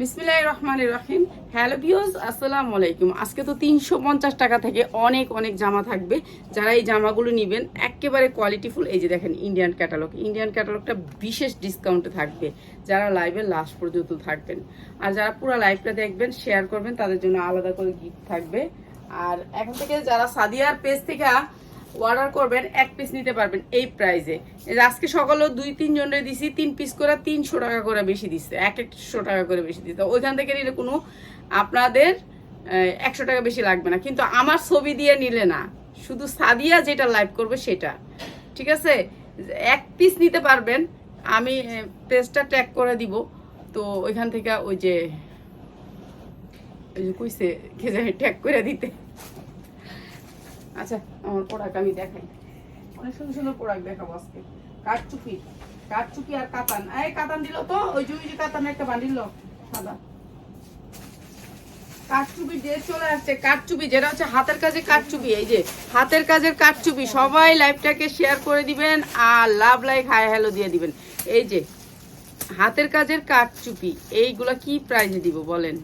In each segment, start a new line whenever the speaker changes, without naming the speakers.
বিসমিল্লাহ রহমান রাহিম। Hello views আসসালামু আলাইকুম। আজকে তো তিনশো পঞ্চাশ টাকা থেকে অনেক অনেক জামা থাকবে। যারা এই জামাগুলো নেবেন, একেবারে কোয়ালিটিফুল এই যে দেখেন ইন্ডিয়ান ক্যাটালগ ইন্ডিয়ান ক্যাটালগটা বিশেষ ডিসকাউন্টে থাকবে। যারা লাইভের লাস্ট পর্যন্ত থাকবেন। আর যারা পুরো লাইভটা দেখবেন শেয়ার করবেন, তাদের জন্য আলাদা করে গিফট থাকবে। আর এখন থেকে যারা সাদিয়ার পেজ থেকে অর্ডার করবেন, এক পিস নিতে পারবেন এই প্রাইজে আজকে সকালেও দুই, তিন জনের দিছি, তিন পিস করে তিনশো টাকা করে বেশি দিচ্ছে, এক একশো টাকা করে বেশি দিতে ওইখান থেকে নিলে কোনো আপনাদের একশো টাকা বেশি লাগবে না। কিন্তু আমার ছবি দিয়ে নিলে না। শুধু সাদিয়া যেটা লাইভ করবে সেটা। ঠিক আছে? এক পিস নিতে পারবেন, আমি পেজটা ট্যাগ করে দিব। তো ওইখান থেকে ওই যে ওই যে কইছে, কে ট্যাগ করে দিতে। আচ্ছা আমার প্রোডাক্ট আমি দেখাই। অনেক সুন্দর সুন্দর প্রোডাক্ট দেখাবো আজকে। কাঠচুপি কাঠচুপি আর কাতান। এই কাতান দিল তো? ওই যে কাতান একটা বান্ডিল সাদা। কাঠচুপি চলে আসছে কাঠচুপি যেটা হচ্ছে হাতের কাজে কাঠচুপি এই যে, হাতের কাজের কাঠচুপি সবাই শেয়ার করে দিবেন আর লাভ হ্যালো দিয়ে দিবেন। এই যে, হাতের কাজের কাঠচুপি কি দিব বলেন?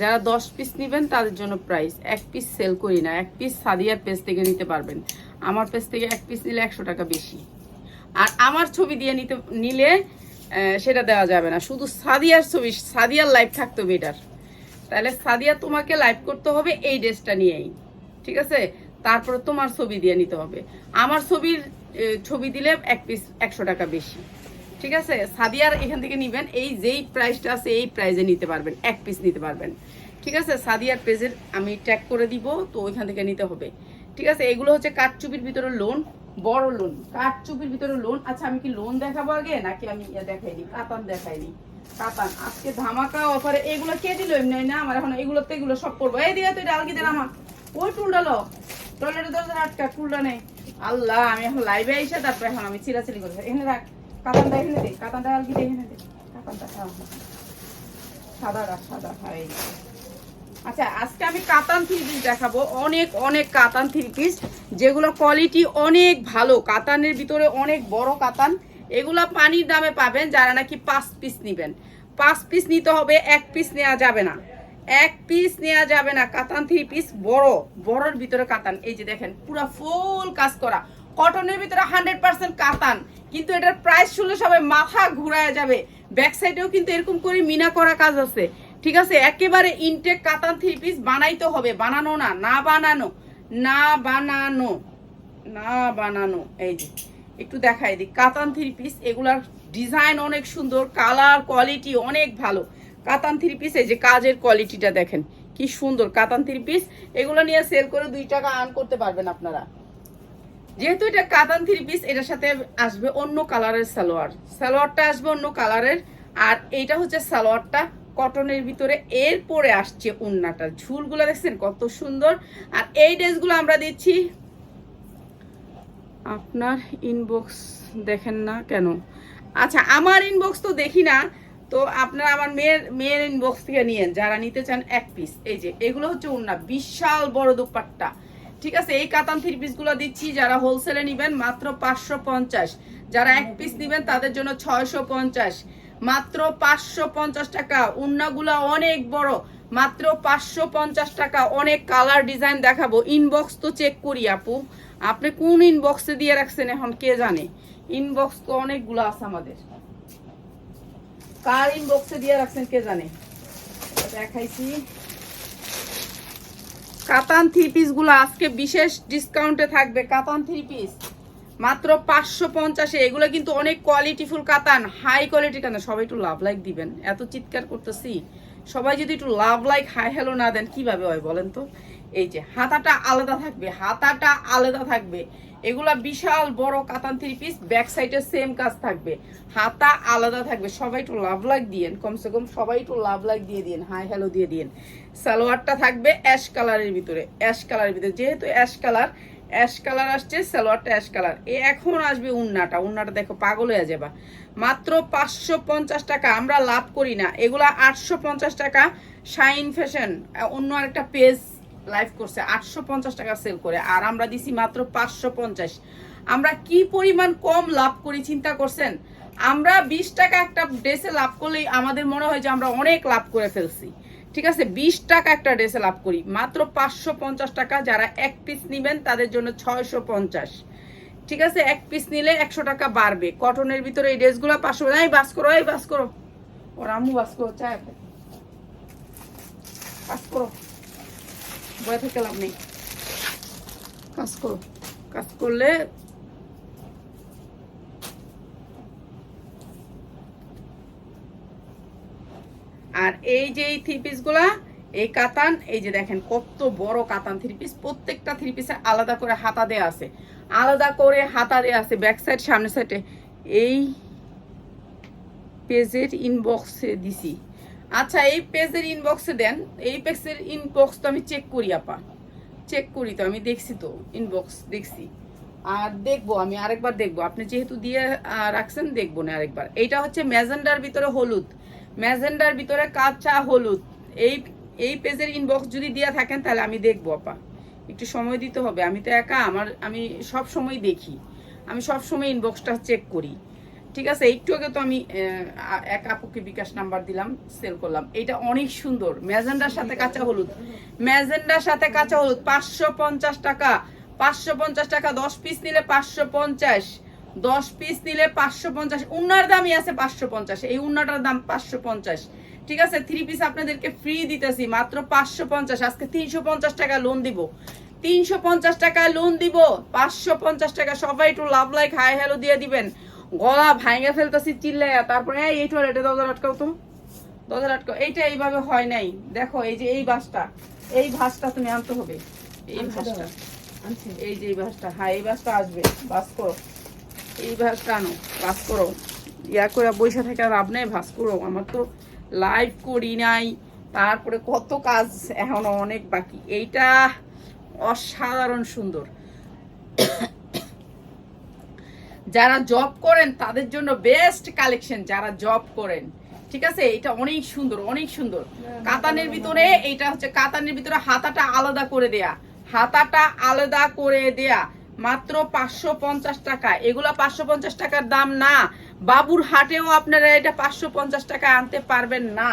যারা দশ পিস নেবেন, তাদের জন্য প্রাইস এক পিস সেল করি না। এক পিস সাদিয়ার পেজ থেকে নিতে পারবেন। আমার পেজ থেকে এক পিস নিলে একশো টাকা বেশি। আর আমার ছবি দিয়ে নিতে, নিলে সেটা দেওয়া যাবে না। শুধু সাদিয়ার ছবি, সাদিয়ার লাইভ থাকতো বেটার তাহলে সাদিয়া তোমাকে লাইভ করতে হবে এই ড্রেসটা নিয়েই। ঠিক আছে? তারপরে তোমার ছবি দিয়ে নিতে হবে। আমার ছবির ছবি দিলে এক পিস একশো টাকা বেশি। ঠিক আছে? সাদিয়ার এখান থেকে নিবেন। এই যেই প্রাইসটা আছে, এই প্রাইজে নিতে পারবেন। এক পিস নিতে পারবেন। ঠিক আছে? সাদিয়ার পেজের আমি ট্যাগ করে দিব, তো ওইখান থেকে নিতে হবে। ঠিক আছে? এগুলো হচ্ছে কাঠচুপির ভিতরে লোন বড় লোন কাঠচুপির ভিতরে লোন আচ্ছা আমি কি লোন দেখাবো আগে? নাকি আমি ইয়ে দেখাইনি কাতান দেখাই দেখাইনি কাতান। আজকে ধামাকা অফারে এগুলো কে দিল এমনি? না, আমার এখন এগুলোতে এগুলো সব করব। এই দিয়ে তুই ডালকি দিলাম। ওই টুলটা লো। টয়লেটের দরজা আটকা, টুলটা নেই। আল্লাহ, আমি এখন লাইভে এসে তারপর এখন আমি চিরাচিরি করে এখানে রাখ। হ্যাঁ, হ্যাঁ। আচ্ছা আজকে আমি কাতান দেখাবো। অনেক অনেক কাতান যেগুলো কোয়ালিটি অনেক ভালো। কাতানের ভিতরে অনেক কাতান। এগুলা পানির দামে পাবেন যারা নাকি পাঁচ পিস নেবেন। পাঁচ পিস নিতে হবে এক পিস নেওয়া যাবে না। এক পিস নেওয়া যাবে না কাতান থ্রি পিস বড় বড়র ভিতরে কাতান। এই যে দেখেন পুরো ফুল কাজ করা। কটনের ভিতরে হান্ড্রেড পার্সেন্ট কাতান। কিন্তু এটার প্রাইস শুনলে সবাই মাথা ঘুরায় যাবে। ব্যাক সাইডেও কিন্তু এরকম করে মিনা করা কাজ আছে। ঠিক আছে? একেবারে ইনটেক কাতান থ্রি পিস বানাইতে হবে। বানানো না না বানানো না বানানো না বানানো। এই যে, একটু দেখাই দিই কাতান থ্রি পিস এগুলার ডিজাইন অনেক সুন্দর কালার কোয়ালিটি অনেক ভালো। কাতান থ্রি পিস এই যে কাজের কোয়ালিটিটা দেখেন। কি সুন্দর কাতান থ্রি পিস এগুলো নিয়ে সেল করে দুই টাকা আর্ন করতে পারবেন আপনারা। যেহেতু এটা কাতান থ্রি পিস, এটার সাথে আসবে অন্য কালারের সালোয়ার। সালোয়ারটা আসবে অন্য কালারের, আর এইটা হচ্ছে সালোয়ারটা কটনের ভিতরে। এরপরে আসছে উন্নাটা ঝুলগুলো দেখছেন কত সুন্দর। আর এই ড্রেসগুলো আমরা দিচ্ছি আপনার ইনবক্স দেখেন না কেন? আচ্ছা আমার ইনবক্স তো দেখি না, তো আপনারা আমার মেয়ের মেয়ের ইনবক্স থেকে নিয়েন, যারা নিতে চান এক পিস এই যে, এগুলো হচ্ছে উন্না বিশাল বড় দুপাট্টা। ঠিক আছে, এই কাতান থ্রি পিসগুলো দিচ্ছি, যারা হোলসেলে নেবেন মাত্র পাঁচশো পঞ্চাশ। যারা এক পিস নেবেন, তাদের জন্য ছয়শো পঞ্চাশ। মাত্র পাঁচশো পঞ্চাশ টাকা। উন্নাগুলা অনেক বড়। মাত্র পাঁচশো পঞ্চাশ টাকা। অনেক কালার ডিজাইন দেখাবো। ইনবক্স তো চেক করি আপু। আপনি কোন ইনবক্সে দিয়ে রাখছেন এখন, কে জানে? ইনবক্স তো অনেকগুলো আছে আমাদের। কার ইনবক্সে দিয়ে রাখছেন, কে জানে? দেখাইছি। কাতান থ্রি পিসগুলো আজকে বিশেষ ডিসকাউন্টে থাকবে, কাতান থ্রি পিস। মাত্র পাঁচশো পঞ্চাশে, এগুলো কিন্তু অনেক কোয়ালিটিফুল কাতান হাই কোয়ালিটি কাতান। সবাই একটু লাভ লাইক দিবেন, এত চিৎকার করতেছি। সবাই যদি একটু লাভ লাইক হাই হ্যালো না দেন, কীভাবে হয় বলেন তো? এই যে, হাতাটা আলাদা থাকবে, হাতাটা আলাদা থাকবে। এগুলা বিশাল বড় কাতান থ্রি পিস ব্যাক সাইডে সেম কাজ থাকবে। হাতা আলাদা থাকবে, সবাই একটু লাভ লাইক দিয়েন, কমসে কম সবাই একটু লাভ লাইক দিয়ে দিন হাই হ্যালো দিয়ে দিন সালোয়ারটা থাকবে অ্যাশ কালারের ভিতরে অ্যাশ কালারের ভিতরে, যেহেতু অ্যাশ কালার অ্যাশ কালার আসছে, সালোয়ারটা অ্যাশ কালার এ এখন আসবে উন্নাটা উন্নাটা দেখো পাগল হয়ে যাবা। মাত্র পাঁচশো পঞ্চাশ টাকা, আমরা লাভ করি না। এগুলা আটশো পঞ্চাশ টাকা, শাইন ফ্যাশন, অন্য আরেকটা পেজ লাইভ করছে, আটশো পঞ্চাশ টাকা সেল করে, আর আমরা দিছি মাত্র পাঁচশো পঞ্চাশ। আমরা কি পরিমাণ কম লাভ করি, চিন্তা করছেন? আমরা বিশ টাকা একটা ড্রেসে লাভ করলেই আমাদের মনে হয় যে আমরা অনেক লাভ করে ফেলছি। ঠিক আছে, বিশ টাকা একটা ড্রেসে লাভ করি। মাত্র পাঁচশো পঞ্চাশ টাকা যারা এক পিস নেবেন, তাদের জন্য ছয়শো পঞ্চাশ। ঠিক আছে, এক পিস নিলে একশো টাকা বাড়বে। কটনের ভিতরে এই ড্রেসগুলো পাঁচশো এই বাস করো, এই বাস করো। ওর বাস করো, চায়। কাজ করো। বয়ে থেকে লাভ নেই। কাজ করো। কাজ করলে আর এই যে এই থ্রি পিসগুলা এই কাতান এই যে দেখেন কত বড় কাতান থ্রি পিস প্রত্যেকটা থ্রি পিসে আলাদা করে হাতা দেয়া আছে। আলাদা করে হাতা দেয়া আছে ব্যাক সাইড সামনে সাইডে এই পেজের ইনবক্সে দিছি। আচ্ছা এই পেজের ইনবক্সে দেন। এই পেজের ইনবক্স তো আমি চেক করি, আপা। চেক করি তো, আমি দেখছি তো ইনবক্স দেখছি। আর দেখব, আমি আরেকবার দেখব। আপনি যেহেতু দিয়ে রাখছেন, দেখব না আরেকবার। এইটা হচ্ছে ম্যাজেন্ডার ভিতরে হলুদ। ম্যাজেন্ডার ভিতরে কাঁচা হলুদ। এই এই পেজের ইনবক্স যদি দিয়ে থাকেন, তাহলে আমি দেখব, আপা। একটু সময় দিতে হবে। আমি তো একা, আমার, আমি সব সময় দেখি। আমি সব সময় ইনবক্সটা চেক করি। ঠিক আছে, একটু আগে তো আমি এক আপুকে বিকাশ নাম্বার দিলাম সেল করলাম। এটা অনেক সুন্দর, ম্যাজেন্ডার সাথে কাঁচা হলুদ। ম্যাজেন্ডার সাথে কাঁচা হলুদ, পাঁচশো পঞ্চাশ টাকা। পাঁচশো পঞ্চাশ টাকা, দশ পিস নিলে পাঁচশো পঞ্চাশ। দশ পিস নিলে পাঁচশো পঞ্চাশ। উন্নার দামই আছে পাঁচশো পঞ্চাশ। এই উন্নাটার দাম পাঁচশো পঞ্চাশ। ঠিক আছে থ্রি পিস আপনাদেরকে ফ্রি দিতেছি, মাত্র পাঁচশো পঞ্চাশ। আজকে তিনশো পঞ্চাশ টাকা লোন দিব। তিনশো পঞ্চাশ টাকা লোন দিব। পাঁচশো পঞ্চাশ টাকা সবাই একটু লাভ লাইক হাই হ্যালো দিয়ে দিবেন। গলা ভাঙে ফেলতেছি চিল্লাইয়া। তারপরে এই এইটা এটা দরজা আটকাও তো। দরজা আটকাও এইটা এইভাবে হয় নাই। দেখো এই যে এই বাসটা এই ভাসটা তুমি আনতে হবে। এই ভাসটা এই যে এই ভাসটা হ্যাঁ এই ভাসটা আসবে বাস করো। এই ভাসটা আনো বাস করো। ইয়া করে বৈশা থেকে লাভ নেই ভাস করো। আমার তো লাইভ করি নাই। তারপরে কত কাজ এখনও অনেক বাকি। এইটা অসাধারণ সুন্দর। যারা জব করেন, তাদের জন্য বেস্ট কালেকশন যারা জব করেন। ঠিক আছে? এটা অনেক সুন্দর অনেক সুন্দর। কাতানের ভিতরে এটা হচ্ছে কাতানের ভিতরে হাতাটা আলাদা করে দেয়া। হাতাটা আলাদা করে দেয়া। মাত্র পাঁচশো পঞ্চাশ টাকা। এগুলা পাঁচশো পঞ্চাশ টাকার দাম না। বাবুর হাটেও আপনারা এটা পাঁচশো পঞ্চাশ টাকা আনতে পারবেন না।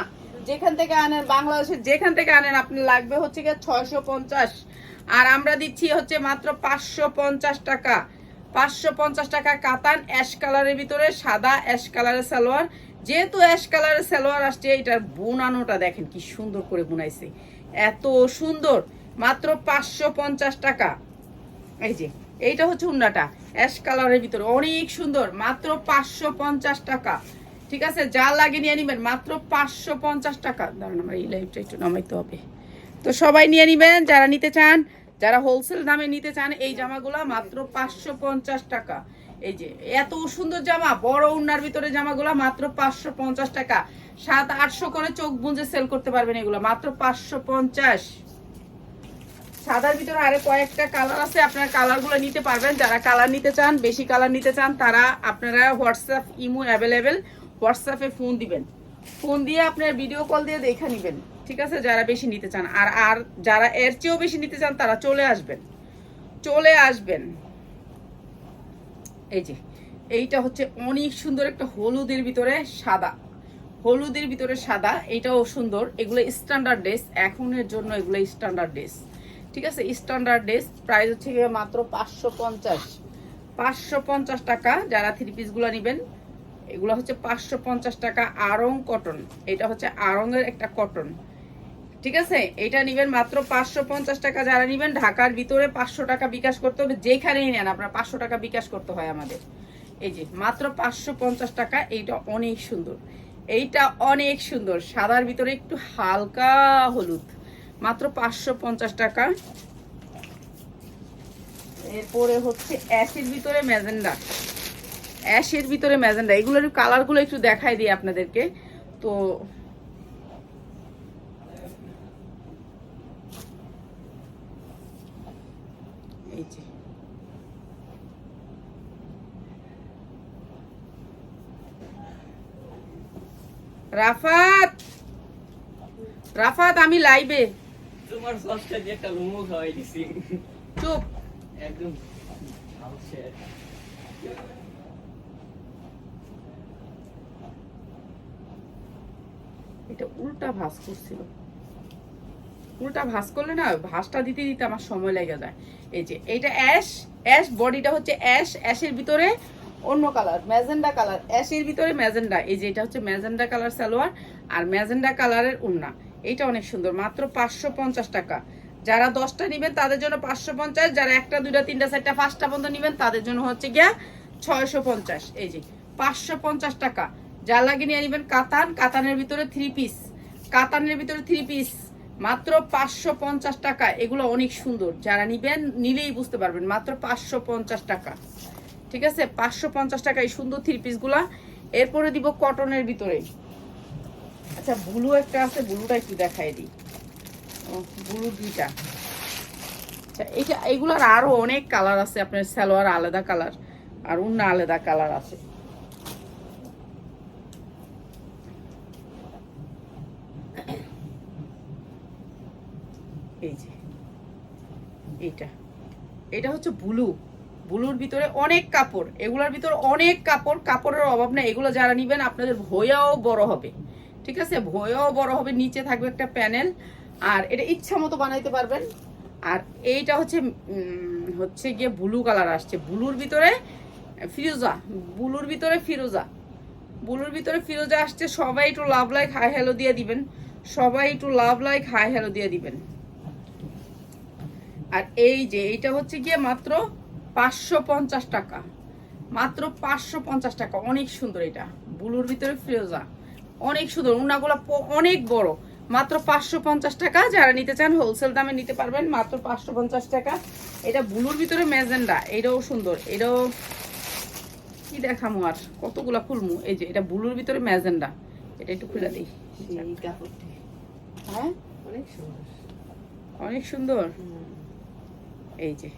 যেখান থেকে আনেন বাংলাদেশের যেখান থেকে আনেন আপনি লাগবে হচ্ছে গিয়ে ছয়শো পঞ্চাশ। আর আমরা দিচ্ছি হচ্ছে মাত্র পাঁচশো পঞ্চাশ টাকা। পাঁচশো পঞ্চাশ টাকা কাতান, অ্যাশ কালারের ভিতরে সাদা, অ্যাশ কালারের সালোয়ার। যেহেতু অ্যাশ কালারের সালোয়ার আসছে, এটার বুনানোটা দেখেন কি সুন্দর করে বুনাইছে। এত সুন্দর, মাত্র পাঁচশো পঞ্চাশ টাকা। এই যে, এইটা হচ্ছে উন্নাটা, অ্যাশ কালারের ভিতরে। অনেক সুন্দর, মাত্র পাঁচশো পঞ্চাশ টাকা। ঠিক আছে, যা লাগে নিয়ে নিবেন, মাত্র পাঁচশো পঞ্চাশ টাকা। দাঁড়ান, আমার এই লাইটটা একটু নামাইতে হবে। তো সবাই নিয়ে নিবেন, যারা নিতে চান যারা হোলসেল দামে নিতে চান, এই জামাগুলা মাত্র পাঁচশো পঞ্চাশ টাকা। এই যে, এত সুন্দর জামা, বড় উন্নার ভিতরে জামাগুলা মাত্র পাঁচশো পঞ্চাশ টাকা। সাত আটশো করে চোখ বুঞ্জে সেল করতে পারবেন এগুলো, মাত্র পাঁচশো পঞ্চাশ। সাদার ভিতরে আরে কয়েকটা কালার আছে, আপনারা কালারগুলো নিতে পারবেন। যারা কালার নিতে চান, বেশি কালার নিতে চান, তারা আপনারা হোয়াটসঅ্যাপ ইমো অ্যাভেলেবেল হোয়াটসঅ্যাপে ফোন দিবেন। ফোন দিয়ে আপনার ভিডিও কল দিয়ে দেখে নেবেন। ঠিক আছে? যারা বেশি নিতে চান। আর আর যারা এর চেয়েও বেশি নিতে চান, তারা চলে আসবেন। চলে আসবেন। এই যে, এইটা হচ্ছে অনেক সুন্দর একটা হলুদের ভিতরে সাদা। হলুদের ভিতরে সাদা, এইটাও সুন্দর। এগুলো স্ট্যান্ডার্ড ড্রেস এখনের জন্য এগুলো স্ট্যান্ডার্ড ড্রেস ঠিক আছে? স্ট্যান্ডার্ড ড্রেস প্রাইস হচ্ছে গিয়ে মাত্র পাঁচশো পঞ্চাশ। পাঁচশো পঞ্চাশ টাকা যারা থ্রি পিসগুলো নেবেন, এগুলো হচ্ছে পাঁচশো পঞ্চাশ টাকা আরং কটন এটা হচ্ছে আরঙের একটা কটন ঠিক আছে? এটা নিবেন মাত্র পাঁচশো পঞ্চাশ টাকা। যারা নিবেন, ঢাকার ভিতরে পাঁচশো টাকা বিকাশ করতে হবে। যেখানেই নেন, আপনার পাঁচশো টাকা বিকাশ করতে হয় আমাদের। এই যে, মাত্র পাঁচশো পঞ্চাশ টাকা। এইটা অনেক সুন্দর। এইটা অনেক সুন্দর। সাদার ভিতরে একটু হালকা হলুদ। মাত্র পাঁচশো পঞ্চাশ টাকা। এরপরে হচ্ছে অ্যাশের ভিতরে ম্যাজেন্ডা। অ্যাশের ভিতরে ম্যাজেন্ডা। এগুলোর কালারগুলো একটু দেখাই দিই আপনাদেরকে। তো রাফাত! রাফাত আমি লাইবে
তোমার সসটা যে একটা লুমো খাওয়াই দিছি।
চুপ।
একদম
এটা উল্টা ভাস করছিল। উল্টা ভাস করলে না ভাসটা দিতে দিতে আমার সময় লেগে যায়। এই যে এইটা অ্যাশ অ্যাশ বডিটা হচ্ছে অ্যাশ অ্যাশের ভিতরে অন্য কালার, ম্যাজেন্ডা কালার। অ্যাশের ভিতরে ম্যাজেন্ডা, এই যে এটা হচ্ছে ম্যাজেন্ডা কালার সালোয়ার আর ম্যাজেন্ডা কালারের উন্না। এইটা অনেক সুন্দর, মাত্র পাঁচশো পঞ্চাশ টাকা। যারা দশটা নেবেন তাদের জন্য পাঁচশো পঞ্চাশ, যারা একটা, দুইটা, তিনটা, চারটা, পাঁচটা পর্যন্ত নেবেন তাদের জন্য হচ্ছে গিয়া ছয়শো পঞ্চাশ। এই যে, পাঁচশো পঞ্চাশ টাকা। যা লাগে নিয়ে নেবেন কাতান, কাতানের ভিতরে থ্রি পিস কাতানের ভিতরে থ্রি পিস মাত্র পাঁচশো পঞ্চাশ টাকা। এগুলো অনেক সুন্দর, যারা নিবেন, নিলেই বুঝতে পারবেন, মাত্র পাঁচশো পঞ্চাশ টাকা। ঠিক আছে? পাঁচশো পঞ্চাশ টাকা এই সুন্দর থ্রি পিসগুলা এরপরে দিব কটনের ভিতরে। আচ্ছা ব্লু একটা আছে ব্লুটা একটু দেখাই দিই। ব্লু দুইটা। আচ্ছা এইটা এইগুলার আরও অনেক কালার আছে, আপনার সালোয়ার আলাদা কালার আর অন্য আলাদা কালার আছে। এই যে, এইটা। এটা হচ্ছে ব্লু ব্লুর ভিতরে অনেক কাপড়, এগুলোর ভিতরে অনেক কাপড়, কাপড়ের অভাব নেই, এগুলো যারা নিবেন আপনাদের ভয়াও বড় হবে, ঠিক আছে? ভয়াও বড় হবে, নিচে থাকবে একটা প্যানেল, আর এটা ইচ্ছা মতো বানাইতে পারবেন। আর এইটা হচ্ছে হচ্ছে গিয়ে ব্লু কালার আসছে, ব্লুর ভিতরে ফিরোজা, ব্লুর ভিতরে ফিরোজা, ব্লুর ভিতরে ফিরোজা আসছে, সবাই একটু লাভ লাইক, হাই হ্যালো দিয়ে দিবেন, সবাই একটু লাভ লাইক, হাই হ্যালো দিয়ে দিবেন। আর এই যে, এইটা হচ্ছে গিয়ে মাত্র পাঁচশো পঞ্চাশ টাকা। মাত্র পাঁচশো পঞ্চাশ টাকা। অনেক সুন্দর এটা। ব্লুর ভিতরে ফিরোজা। অনেক সুন্দর। উনাগুলো অনেক বড়। মাত্র পাঁচশো পঞ্চাশ টাকা। যারা নিতে চান হোলসেল দামে নিতে পারবেন। মাত্র পাঁচশো পঞ্চাশ টাকা। এটা ব্লুর ভিতরে ম্যাজেন্ডা। এটাও সুন্দর। এটাও কি দেখামু আর? কতগুলা খুলমু এই যে এটা ব্লুর ভিতরে ম্যাজেন্ডা। এটা একটু খুলে দিই হ্যাঁ?
অনেক সুন্দর।
অনেক সুন্দর। এই যে।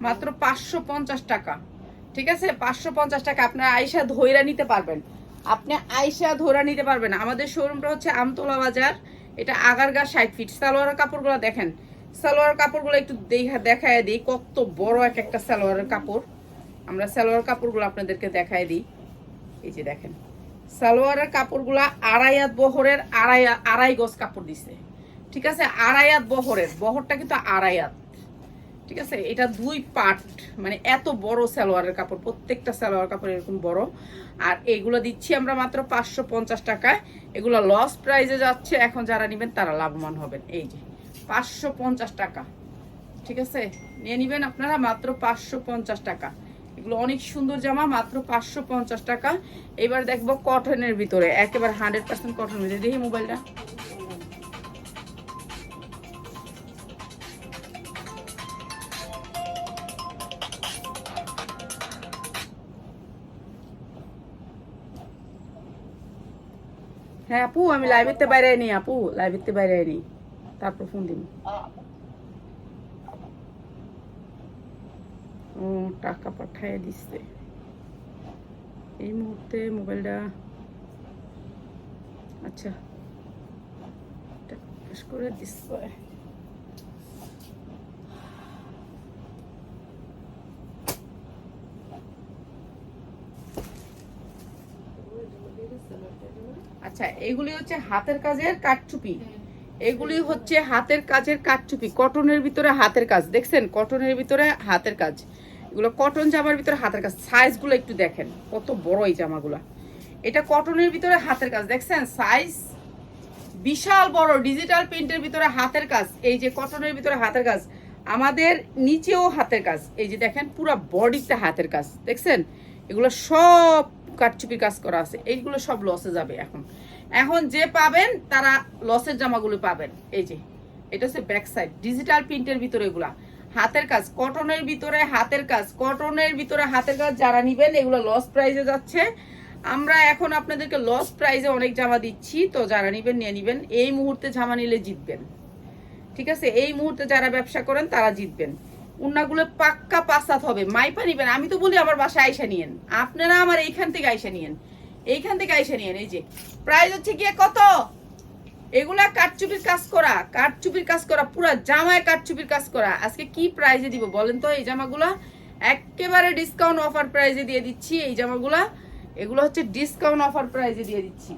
মাত্র পাঁচশো পঞ্চাশ টাকা। ঠিক আছে? পাঁচশো পঞ্চাশ টাকা আপনার আয়সা ধৈরা নিতে পারবেন। আপনি আয়সা ধৈরা নিতে পারবেন। আমাদের শোরুমটা হচ্ছে আমতলা বাজার। এটা আগারগা ষাট ফিট সালোয়ারের কাপড়গুলো দেখেন। সালোয়ার কাপড়গুলো একটু দেখা দেখায় দিই। কত বড় এক একটা সালোয়ারের কাপড়। আমরা সালোয়ার কাপড়গুলো আপনাদেরকে দেখায় দিই। এই যে দেখেন। সালোয়ারের কাপড়গুলা আড়াই হাত বহরের আড়াই আড়াই গজ কাপড় দিছে। ঠিক আছে? আড়াই হাত বহরের। বহরটা কিন্তু আড়াই হাত। ঠিক আছে? এটা দুই পার্ট মানে এত বড় সালোয়ারের কাপড়, প্রত্যেকটা সালোয়ার কাপড় এরকম বড়। আর এগুলো দিচ্ছি আমরা মাত্র পাঁচশো পঞ্চাশ টাকায়। এগুলো লস প্রাইজে যাচ্ছে, এখন যারা নেবেন তারা লাভবান হবেন। এই যে, পাঁচশো পঞ্চাশ টাকা। ঠিক আছে? নিয়ে নেবেন আপনারা মাত্র পাঁচশো পঞ্চাশ টাকা। এগুলো অনেক সুন্দর জামা, মাত্র পাঁচশো পঞ্চাশ টাকা। এবার দেখব কটনের ভিতরে। একেবারে হান্ড্রেড পার্সেন্ট কটনের ভিতরে। দেখি মোবাইলটা। হ্যাঁ আপু, আমি লাইব্রেরিতে বাইরে নি আপু লাইব্রেরিতে বাইরে নি তারপর ফোন দিন ও, টাকা পাঠায় দিচ্ছে এই মুহূর্তে মোবাইলটা আচ্ছা করে দিচ্ছে আচ্ছা এগুলি হচ্ছে হাতের কাজের কাঠচুপি। এগুলি হচ্ছে হাতের কাজের কাঠচুপি। কটনের ভিতরে হাতের কাজ দেখছেন? কটনের ভিতরে হাতের কাজ। এগুলো কটন জামার ভিতরে হাতের কাজ। সাইজগুলো একটু দেখেন। কত বড় এই জামাগুলা। এটা কটনের ভিতরে হাতের কাজ। দেখছেন? সাইজ বিশাল বড়। ডিজিটাল প্রিন্টের ভিতরে হাতের কাজ। এই যে কটনের ভিতরে হাতের কাজ। আমাদের নিচেও হাতের কাজ। এই যে দেখেন পুরো বডিতে হাতের কাজ। দেখছেন? এগুলো সব কাটচুপির কাজ করা আছে। এইগুলো সব লসে যাবে এখন। এখন যে পাবেন, তারা লসের জামাগুলো পাবেন। এই যে, এটা হচ্ছে ব্যাক সাইড ডিজিটাল প্রিন্টের ভিতরে এগুলা। হাতের কাজ কটনের ভিতরে হাতের কাজ কটনের ভিতরে হাতের কাজ যারা নিবেন, এগুলো লস প্রাইজে যাচ্ছে। আমরা এখন আপনাদেরকে লস প্রাইজে অনেক জামা দিচ্ছি, তো যারা নিবেন, নিয়ে নিবেন। এই মুহূর্তে জামা নিলে জিতবেন। ঠিক আছে? এই মুহূর্তে যারা ব্যবসা করেন, তারা জিতবেন। উন্নাগুলো পাক্কা পাসাত হবে। মাইপা নিবেন। আমি তো বলি আমার বাসায় আইসা নিয়েন। আপনারা আমার এইখান থেকে আইসা নিয়েন। এইখান থেকে আইসা নিয়ে এই যে। প্রাইস হচ্ছে গিয়ে কত? এগুলা কাঠচুপির কাজ করা, কাঠচুপির কাজ করা, পুরা জামায় কাঠচুপির কাজ করা। আজকে কি প্রাইজে দিব বলেন তো? এই জামাগুলা একেবারে ডিসকাউন্ট অফার প্রাইজে দিয়ে দিচ্ছি, এই জামাগুলা। এগুলো হচ্ছে ডিসকাউন্ট অফার প্রাইজে দিয়ে দিচ্ছি।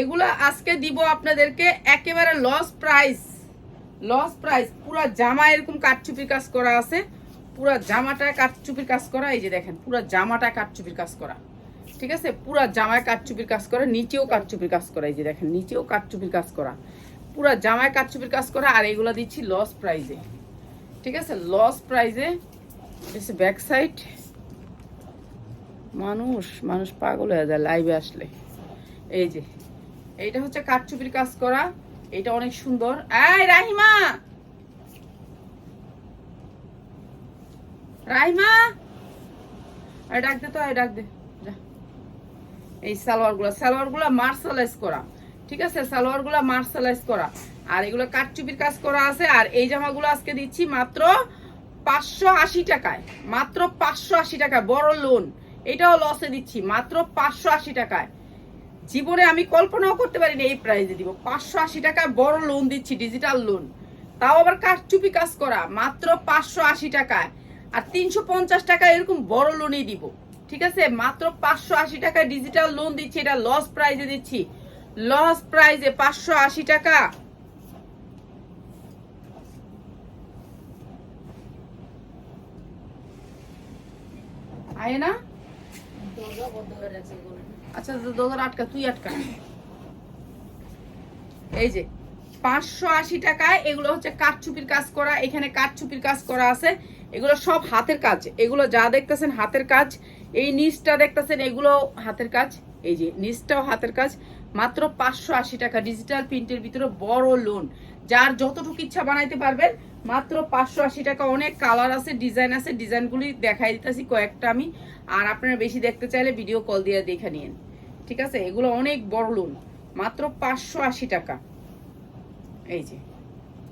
এগুলা আজকে দিব আপনাদেরকে একেবারে লস প্রাইস লস প্রাইস পুরো জামা এরকম কাঠচুপির কাজ করা আছে। পুরো জামাটা কাটচুপির কাজ করা, এই যে দেখেন, পুরো জামাটা কাটচুপির কাজ করা। ঠিক আছে? পুরো জামায় কাটচুপির কাজ করা, নিচেও কাটচুপির কাজ করা, এই যে দেখেন, নিচেও কাটচুপির কাজ করা। পুরো জামায় কাটচুপির কাজ করা, আর এগুলো দিচ্ছি লস প্রাইজে ঠিক আছে? লস প্রাইজে ব্যাক সাইড মানুষ মানুষ পাগল হয়ে যায় লাইভে আসলে। এই যে, এইটা হচ্ছে কাঠচুপির কাজ করা এটা অনেক সুন্দর। এই রাহিমা! রাহিমা আরে ডাক দে তো মার্শালাইজ করা। ঠিক আছে? সালোয়ারগুলা মার্শালাইজ করা। আর কাজ করা আছে। আর এই জামাগুলো আজকে দিচ্ছি মাত্র পাঁচশো আশি টাকায়। মাত্র পাঁচশো আশি বড় লোন এটাও লসে দিচ্ছি। মাত্র পাঁচশো আশি টাকায়। জীবনে আমি কল্পনাও করতে পারিনি এই প্রাইজে দিব। পাঁচশো আশি টাকায় বড় লোন দিচ্ছি ডিজিটাল লোন তাও আবার কারচুপি কাজ করা। মাত্র পাঁচশো আশি টাকায়। আর তিনশো পঞ্চাশ টাকা এরকম বড় লোনই দিব। ঠিক আছে? মাত্র পাঁচশো আশি টাকা ডিজিটাল লোন দিচ্ছি, এটা লস প্রাইজে দিচ্ছি। লস প্রাইজে পাঁচশো আশি টাকা। আয় না। আচ্ছা তো তোদের আটকা, তুই আটকা। এই যে, পাঁচশো আশি টাকায় এগুলো হচ্ছে কাঠচুপির কাজ করা, এখানে কাঠচুপির কাজ করা আছে। এগুলো সব হাতের কাজ। এগুলো যা দেখতেছেন হাতের কাজ। এই নিচটা দেখতেছেন, এগুলো হাতের কাজ। এই যে নিচটাও হাতের কাজ। মাত্র পাঁচশো আশি টাকা ডিজিটাল প্রিন্টের ভিতরে বড় লোন যার যতটুকু ইচ্ছা বানাইতে পারবেন, মাত্র পাঁচশো আশি টাকা। অনেক কালার আছে ডিজাইন আছে ডিজাইনগুলি দেখাই দিতেছি কয়েকটা আমি। আর আপনারা বেশি দেখতে চাইলে ভিডিও কল দিয়ে দেখে নিন। ঠিক আছে? এগুলো অনেক বড় লোন মাত্র পাঁচশো আশি টাকা। এই যে।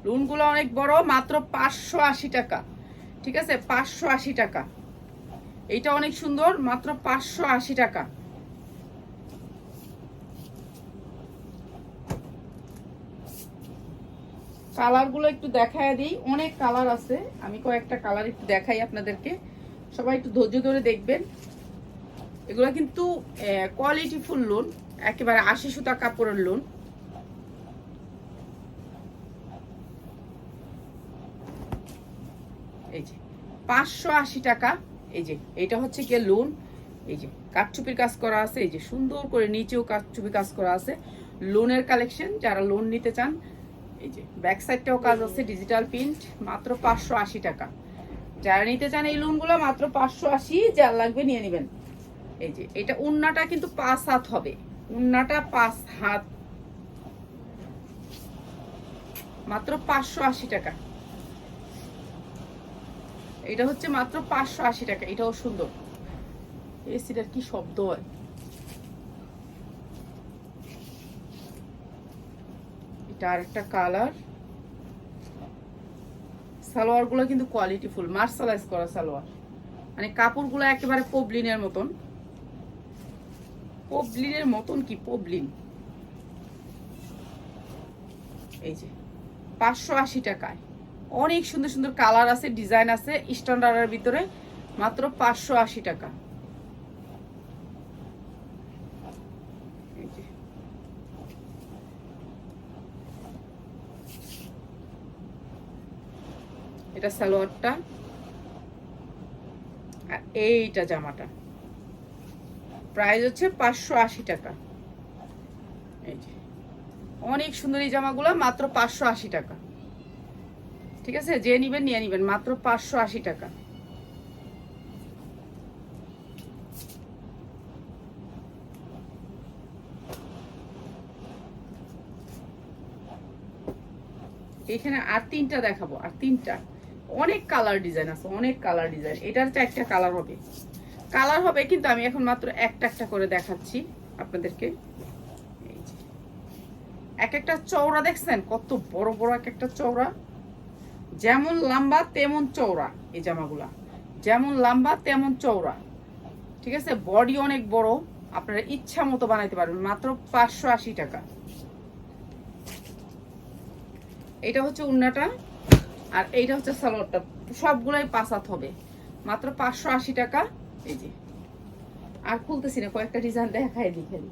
লোনগুলো অনেক বড়, মাত্র পাঁচশো আশি টাকা। ঠিক আছে? পাঁচশো আশি টাকা। এইটা অনেক সুন্দর, মাত্র পাঁচশো আশি টাকা। কালারগুলো একটু দেখায় দিই। অনেক কালার আছে। আমি কয়েকটা কালার একটু দেখাই আপনাদেরকে। সবাই একটু ধৈর্য ধরে দেখবেন। এগুলো কিন্তু কোয়ালিটি ফুল লোন একেবারে আশি সুতা কাপড়ের লোন এই যে পাঁচশো আশি টাকা। এই যে, এটা হচ্ছে গিয়ে লোন এই যে, কাঠচুপির কাজ করা আছে। এই যে, সুন্দর করে নিচেও কাঠচুপি কাজ করা আছে। লোনের কালেকশন যারা লোন নিতে চান, এই যে ব্যাক সাইডটাও কাজ আছে ডিজিটাল প্রিন্ট মাত্র পাঁচশো আশি টাকা। যারা নিতে চান এই লোনগুলো মাত্র পাঁচশো আশি, যার লাগবে নিয়ে নেবেন। এই যে, এটা উন্নাটা কিন্তু পাঁচ হাত হবে। উন্নাটা পাঁচ হাত। মাত্র পাঁচশো আশি টাকা। এটা হচ্ছে মাত্র পাঁচশো আশি টাকা, এটাও সুন্দর। এসিটার কি শব্দ হয়? এটা আর একটা কালার। সালোয়ারগুলো কিন্তু কোয়ালিটি ফুল মার্শালাইজ করা সালোয়ার। মানে কাপড়গুলো একেবারে পবলিনের মতন। পবলিনের মতন কি পবলিন এই যে, পাঁচশো আশি টাকায়। অনেক সুন্দর সুন্দর কালার আছে, ডিজাইন আছে স্ট্যান্ডার্ডের ভিতরে মাত্র পাঁচশো আশি টাকা। এটা সালোয়ারটা। এইটা জামাটা। প্রাইস হচ্ছে পাঁচশো আশি টাকা। অনেক সুন্দর এই জামাগুলো মাত্র পাঁচশো আশি টাকা। ঠিক আছে? যে নিবেন, নিয়ে নিবেন। মাত্র পাঁচশো আশি টাকা। এখানে আর তিনটা দেখাবো, আর তিনটা। অনেক কালার ডিজাইন আছে, অনেক কালার ডিজাইন এটার তো একটা কালার হবে। কালার হবে কিন্তু আমি এখন মাত্র একটা একটা করে দেখাচ্ছি আপনাদেরকে। এক একটা চওড়া দেখছেন? কত বড় বড় এক একটা চওড়া। যেমন লম্বা, তেমন চওড়া এই জামাগুলা। যেমন লম্বা, তেমন চওড়া। ঠিক আছে? বডি অনেক বড়, আপনারা ইচ্ছা মতো বানাইতে পারবেন, মাত্র পাঁচশো আশি টাকা। এটা হচ্ছে উন্নাটা, আর এইটা হচ্ছে সালোয়ারটা। সবগুলাই পাসাত হবে। মাত্র পাঁচশো আশি টাকা। এই যে। আর খুলতেছি না, কয়েকটা ডিজাইন দেখাই দিই খালি।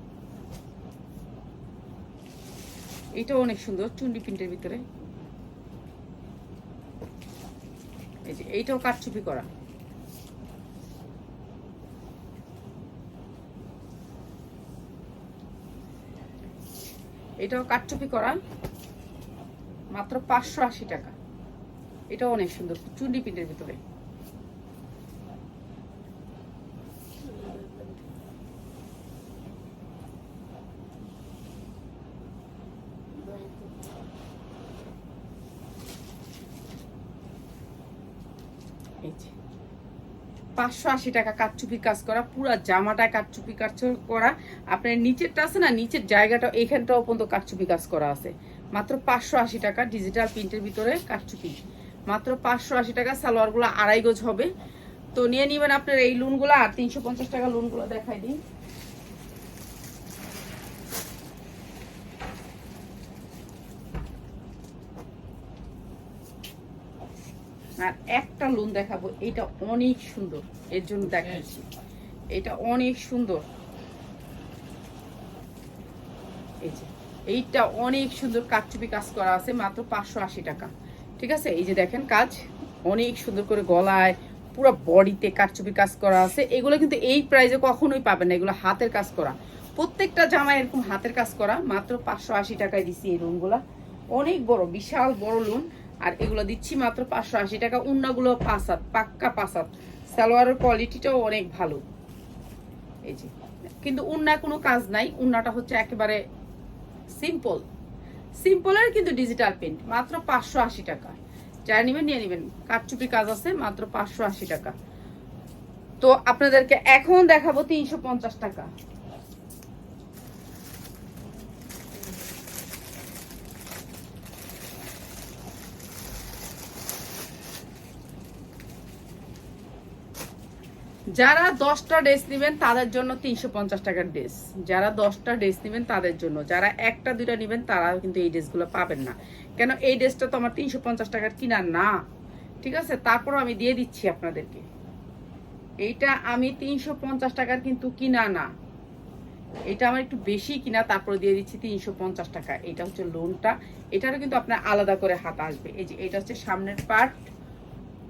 এটাও অনেক সুন্দর, চুন্ডি প্রিন্টের ভিতরে। এই যে এইটাও কারচুপি করা। এটাও কাটচুপি করা, মাত্র পাঁচশো আশি টাকা। এটাও অনেক সুন্দর, চুন্ডি পিঠের ভিতরে। এই যে। পাঁচশো আশি টাকা কাটচুপি কাজ করা, পুরা জামাটা কাটচুপি কাজ করা। আপনার নিচেরটা আছে না, নিচের জায়গাটা এখানটাও পর্যন্ত কাটচুপি কাজ করা আছে। মাত্র পাঁচশো আশি টাকা ডিজিটাল প্রিন্টের ভিতরে কাটচুপি মাত্র পাঁচশো আশি টাকা সালোয়ারগুলো আড়াই গজ হবে। তো নিয়ে নিবেন আপনার এই লুনগুলো আর তিনশো পঞ্চাশ টাকা লুনগুলো দেখাই দিই আর একটা লোন দেখাবো এটা অনেক সুন্দর, এর জন্য দেখাচ্ছি। এটা অনেক সুন্দর। এইটা অনেক সুন্দর কাঠচুপি কাজ করা আছে, মাত্র পাঁচশো আশি টাকা। ঠিক আছে? এই যে দেখেন কাজ, অনেক সুন্দর করে গলায় পুরো বডিতে কাঠচুপি কাজ করা আছে। এগুলো কিন্তু এই প্রাইজে কখনোই পাবেন না, এগুলো হাতের কাজ করা। প্রত্যেকটা জামা এরকম হাতের কাজ করা, মাত্র পাঁচশো আশি টাকায় দিছি এই লোনগুলা অনেক বড়, বিশাল বড় লোন আর এগুলো দিচ্ছি মাত্র পাঁচশো আশি টাকা। উন্নাগুলো পাসাত পাক্কা পাসাত সালোয়ারের কোয়ালিটিটাও অনেক ভালো। এই যে। কিন্তু উন্না কোনো কাজ নাই। উন্নাটা হচ্ছে একেবারে সিম্পল সিম্পলের কিন্তু ডিজিটাল প্রিন্ট মাত্র পাঁচশো আশি টাকা। যারা নেবেন, নিয়ে নেবেন। কাঠচুপি কাজ আছে, মাত্র পাঁচশো আশি টাকা। তো আপনাদেরকে এখন দেখাবো তিনশো পঞ্চাশ টাকা। যারা দশটা ড্রেস নেবেন, তাদের জন্য তিনশো পঞ্চাশ টাকার ড্রেস। যারা দশটা ড্রেস নেবেন, তাদের জন্য। যারা একটা, দুইটা নেবেন তারা কিন্তু এই ড্রেসগুলো পাবেন না। কেন, এই ড্রেসটা তো আমার তিনশো পঞ্চাশ টাকার কিনা না। ঠিক আছে? তারপরও আমি দিয়ে দিচ্ছি আপনাদেরকে। এইটা আমি তিনশো পঞ্চাশ টাকার কিন্তু কিনা না। এটা আমার একটু বেশি কিনা, তারপরে দিয়ে দিচ্ছি তিনশো পঞ্চাশ টাকা। এটা হচ্ছে লোনটা। এটারও কিন্তু আপনার আলাদা করে হাত আসবে। এই যে, এটা হচ্ছে সামনের পার্ট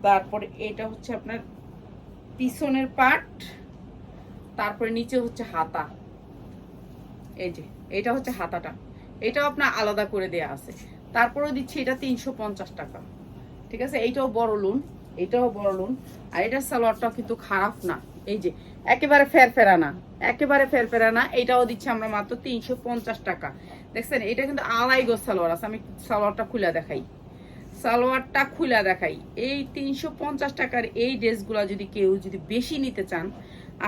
তারপরে এটা হচ্ছে আপনার পিছনের পার্ট তারপরে নিচে হচ্ছে হাতা। এই যে, এটা হচ্ছে হাতাটা। এটাও আপনার আলাদা করে দেয়া আছে। তারপরেও দিচ্ছি এটা তিনশো পঞ্চাশ টাকা। ঠিক আছে? এইটাও বড় লোন এটাও বড় লোন আর এটার সালোয়ারটাও কিন্তু খারাপ না। এই যে, একেবারে ফেরফেরা না একেবারে ফেরফেরা না এটাও দিচ্ছি আমরা মাত্র তিনশো পঞ্চাশ টাকা। দেখছেন? এটা কিন্তু আড়াই গো সালোয়ার আছে। আমি সালোয়ারটা খুলে দেখাই। সালোয়ারটা খুলা দেখাই। এই তিনশো পঞ্চাশ টাকার এই ড্রেসগুলো যদি কেউ যদি বেশি নিতে চান,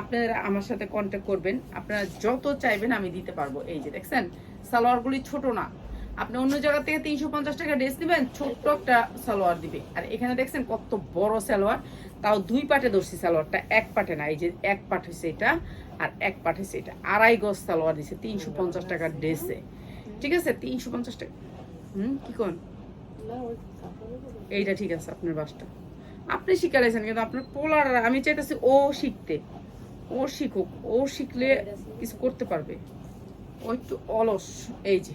আপনারা আমার সাথে কন্ট্যাক্ট করবেন। আপনারা যত চাইবেন আমি দিতে পারব। এই যে দেখছেন, সালোয়ারগুলি ছোট না। আপনি অন্য জায়গা থেকে তিনশো পঞ্চাশ টাকা ড্রেস নেবেন, ছোট্ট একটা সালোয়ার দিবে। আর এখানে দেখছেন, কত বড় সালোয়ার। তাও দুই পাটে ধরছি সালোয়ারটা, এক পাটে না, এই যে এক পাট হয়েছে এটা আর এক পাট হয়েছে এটা। আড়াই গজ সালোয়ার দিছে তিনশো পঞ্চাশ টাকার ড্রেসে। ঠিক আছে, তিনশো পঞ্চাশ টাকা। হুম, কি কোন? এইটা ঠিক আছে, আপনার বাসটা। আপনি শিখালেছেন কিন্তু আপনার পোলার, আমি চাইতেছি ও শিখতে। ও শিখুক, ও শিখলে কিছু করতে পারবে। ও একটু অলস, এই যে।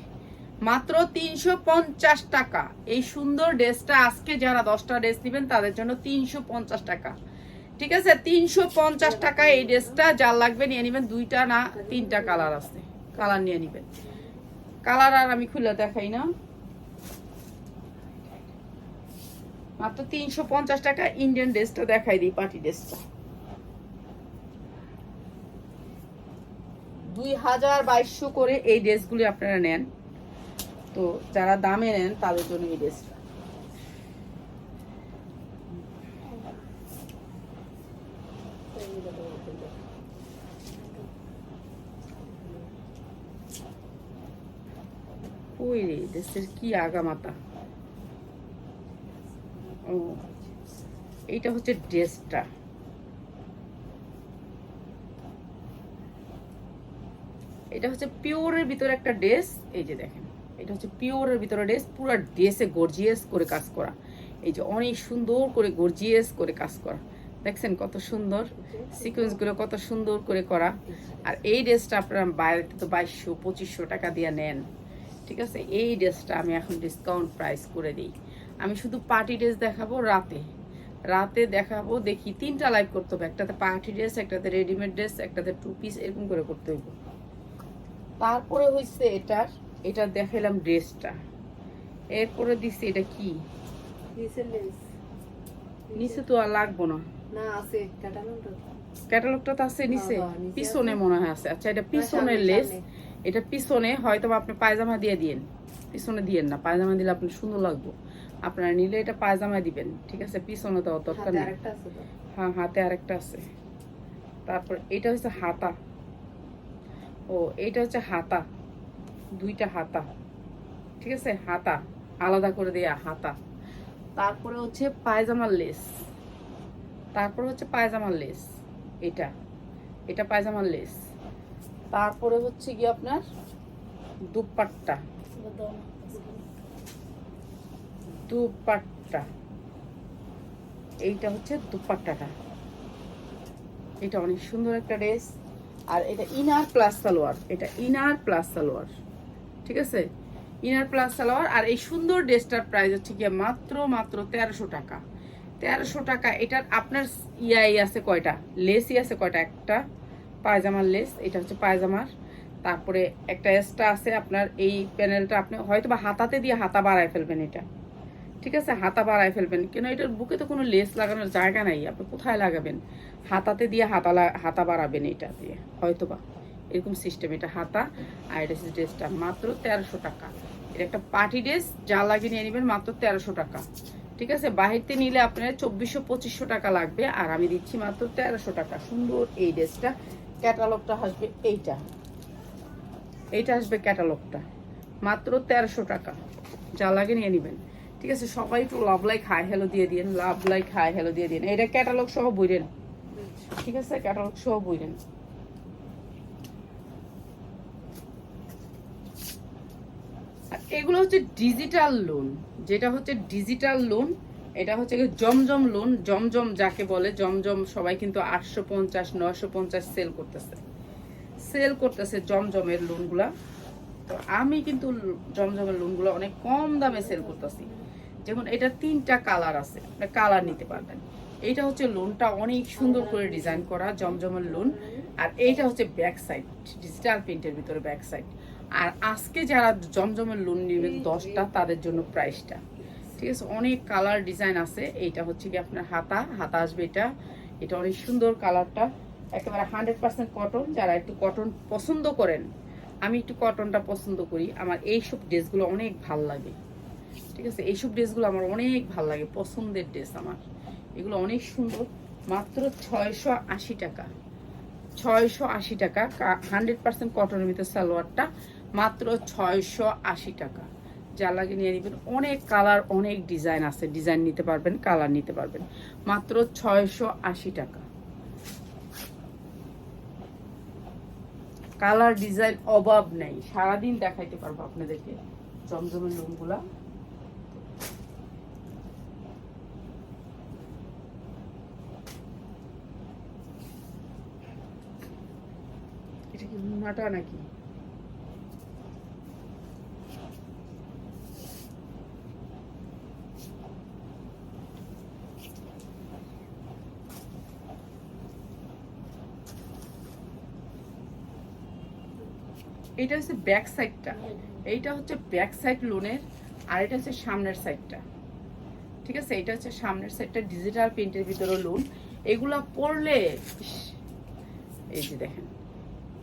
মাত্র তিনশো পঞ্চাশ টাকা। এই সুন্দর ড্রেসটা আজকে যারা দশটা ড্রেস নেবেন, তাদের জন্য তিনশো পঞ্চাশ টাকা। ঠিক আছে? তিনশো পঞ্চাশ টাকা এই ড্রেসটা, যার লাগবে নিয়ে নেবেন, দুইটা না তিনটা কালার আছে। কালার নিয়ে নেবেন। কালার আর আমি খুলে দেখাই না। মাত্র তিনশো পঞ্চাশ টাকা ইন্ডিয়ান ড্রেসটা দেখাই দিই পার্টি ড্রেসটা দুই হাজার বাইশশো করে এই ড্রেসগুলি আপনারা নেন। তো যারা দামে নেন, তাদের জন্য এই ড্রেসটা। ওই কি আগামাতা ও, এইটা হচ্ছে ড্রেসটা। এটা হচ্ছে পিওরের ভিতরে একটা ড্রেস, এই যে দেখেন, এটা হচ্ছে পিওরের ভিতরে ড্রেস, পুরো ড্রেসে গর্জিয়াস করে কাজ করা। এই যে অনেক সুন্দর করে গর্জিয়াস করে কাজ করা। দেখছেন কত সুন্দর? সিকোয়েন্সগুলো কত সুন্দর করে করা। আর এই ড্রেসটা আপনারা বাইরে তো বাইশশো, পঁচিশশো টাকা দিয়ে নেন। ঠিক আছে? এই ড্রেসটা আমি এখন ডিসকাউন্ট প্রাইস করে দিই। আমি শুধু পার্টি ড্রেস দেখাবো রাতে। রাতে দেখাবো দেখি তিনটা লাইভ করতে হবে। একটাতে পার্টি ড্রেস একটাতে রেডিমেড ড্রেস একটাতে টু পিস এরকম করে করতে হইব। তারপরে হইছে এটার এটা দেখাইলাম ড্রেসটা এরপরে দিছি এটা কি? নিচে তো আর লাগবো না।
না আছে
ক্যাটালগটা তো আছে নিচে।
হ্যাঁ, হ্যাঁ, নিচে
পিছনে মনে হয় আছে। আচ্ছা এটা পিছনের লেস। এটা পিছনে হয়তো আপনি পায়জামা দিয়ে দিয়েন। পিছনে দিয়েন না পায়জামা দিলে আপনার সুন্দর লাগবে। আপনারা নিলে এটা পায়জামা দিবেন ঠিক আছে? পিছনে তো দরকার নেই। হ্যাঁ হাতে আরেকটা আছে। তারপর এটা হচ্ছে হাতা। ও এইটা হচ্ছে হাতা। দুইটা হাতা ঠিক আছে? হাতা আলাদা করে দেয়া হাতা। তারপরে হচ্ছে পায়জামার লেস। তারপরে হচ্ছে পায়জামার লেস এটা। এটা পায়জামার লেস। তারপরে হচ্ছে কি আপনার দুপাট্টা। দুপাট্টা। এইটা হচ্ছে দুপাট্টাটা। এটা অনেক সুন্দর একটা ড্রেস। আর এটা ইনার প্লাস সালোয়ার। এটা ইনার প্লাস সালোয়ার। ঠিক আছে? Inner plus salwar. আর এই সুন্দর ড্রেসটার প্রাইস হচ্ছে গিয়ে মাত্র মাত্র তেরোশো টাকা। তেরোশো টাকা। এটার আপনার ইয়াই আছে কয়টা? লেসই আছে কয়টা? একটা পায়জামার লেস, এটা হচ্ছে পায়জামার। তারপরে একটা এক্সট্রা আছে আপনার এই প্যানেলটা। আপনি হয়তো বা হাতাতে দিয়ে হাতা বাড়ায় ফেলবেন এটা। ঠিক আছে, হাতা বাড়ায় ফেলবেন। কেন এটার বুকে তো কোনো লেস লাগানোর জায়গা নাই, আপনি কোথায় লাগাবেন? হাতাতে দিয়ে হাতা হাতা বাড়াবেন এটা দিয়ে হয়তো বা এরকম সিস্টেম এটা হাতা আর এটা ড্রেসটা মাত্র তেরোশো টাকা। এটা একটা পার্টি ড্রেস যা লাগিয়ে নিয়ে নেবেন মাত্র তেরোশো টাকা। ঠিক আছে, বাহিরতে নিলে আপনার চব্বিশশো, পঁচিশশো টাকা লাগবে, আর আমি দিচ্ছি মাত্র তেরোশো টাকা। সুন্দর এই ড্রেসটা ক্যাটালগটা আসবে এইটা। এইটা আসবে ক্যাটালগটা মাত্র তেরোশো টাকা। যা লাগে নিয়ে নেবেন। ঠিক আছে, সবাই একটু লাভ লাইক হাই হ্যালো দিয়ে দিন লাভ লাইক হাই হ্যালো দিয়ে দিন এটা ক্যাটালগ সহ বইরেন ঠিক আছে ক্যাটালগ সহ বইরেন আর এগুলো হচ্ছে ডিজিটাল লোন যেটা হচ্ছে ডিজিটাল লোন এটা হচ্ছে জমজম লোন জমজম যাকে বলে, জমজম সবাই কিন্তু আটশো পঞ্চাশ নশো পঞ্চাশ সেল করতেছে। সেল করতেছে জমজমের লোনগুলা তো আমি কিন্তু জমজমের লোনগুলো অনেক কম দামে সেল করতেছি। যেমন এটা তিনটা কালার আছে আপনার কালার নিতে পারবেন। এইটা হচ্ছে লোনটা অনেক সুন্দর করে ডিজাইন করা, জমজমের লোন আর এইটা হচ্ছে ব্যাক সাইড ডিজিটাল প্রিন্টের ভিতরে ব্যাক সাইড আর আজকে যারা জমজমের লোন নেবেন, দশটা, তাদের জন্য প্রাইসটা ঠিক আছে, অনেক কালার ডিজাইন আছে, এইটা হচ্ছে কি আপনার হাতা হাতা আসবে এটা। এটা অনেক সুন্দর কালারটা একেবারে হান্ড্রেড পার্সেন্ট কটন যারা একটু কটন পছন্দ করেন, আমি একটু কটনটা পছন্দ করি, আমার এইসব ড্রেসগুলো অনেক ভালো লাগে। ঠিক আছে, এইসব ড্রেসগুলো আমার অনেক ভালো লাগে, পছন্দের ড্রেস আমার। এগুলো অনেক সুন্দর, মাত্র ছয়শো আশি টাকা। ছয়শো আশি টাকা হান্ড্রেড পার্সেন্ট কটনের ভিতরে সালোয়ারটা, মাত্র ছয়শো আশি টাকা। যা লাগে নিয়ে নেবেন। অনেক কালার, অনেক ডিজাইন আছে। ডিজাইন নিতে পারবেন, কালার নিতে পারবেন। মাত্র ছয়শো আশি টাকা। কালার ডিজাইন অভাব নেই। সারাদিন দেখাইতে পারব আপনাদেরকে। জমজমের লোনগুলা এটা নাকি? এটা হচ্ছে ব্যাক সাইডটা এইটা হচ্ছে ব্যাক সাইড লোনের আর এটা হচ্ছে সামনের সাইডটা ঠিক আছে? এটা হচ্ছে সামনের সাইডটা ডিজিটাল প্রিন্টের ভিতরে লোন এগুলা পড়লে এই যে দেখেন।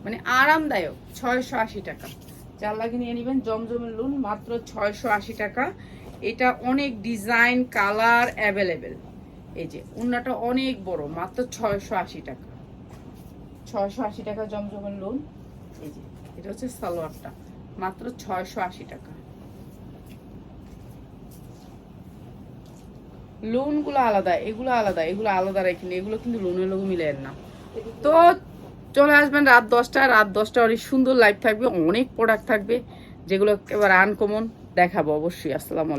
মানে আরামদায়ক, ছয়শো আশি টাকা। যার লাগে নিয়ে নেবেন, জমজমের লোন, মাত্র ছয়শো আশি টাকা। এটা অনেক ডিজাইন, কালার অ্যাভেলেবেল। এই যে, উন্নাটা অনেক বড়, মাত্র ছয়শো আশি টাকা। ছয়শো আশি টাকা জমজমের লোন। এই যে, এটা হচ্ছে সালোয়ারটা, মাত্র ছয়শো আশি টাকা। লোনগুলো আলাদা, এগুলো আলাদা এগুলো আলাদা রেখে এগুলো কিন্তু লোনের লোক মিলে না। তো চলে আসবেন রাত দশটা রাত দশটা অনেক সুন্দর লাইভ থাকবে, অনেক প্রোডাক্ট থাকবে, যেগুলো এবার আনকমন দেখাবো অবশ্যই। আসসালামু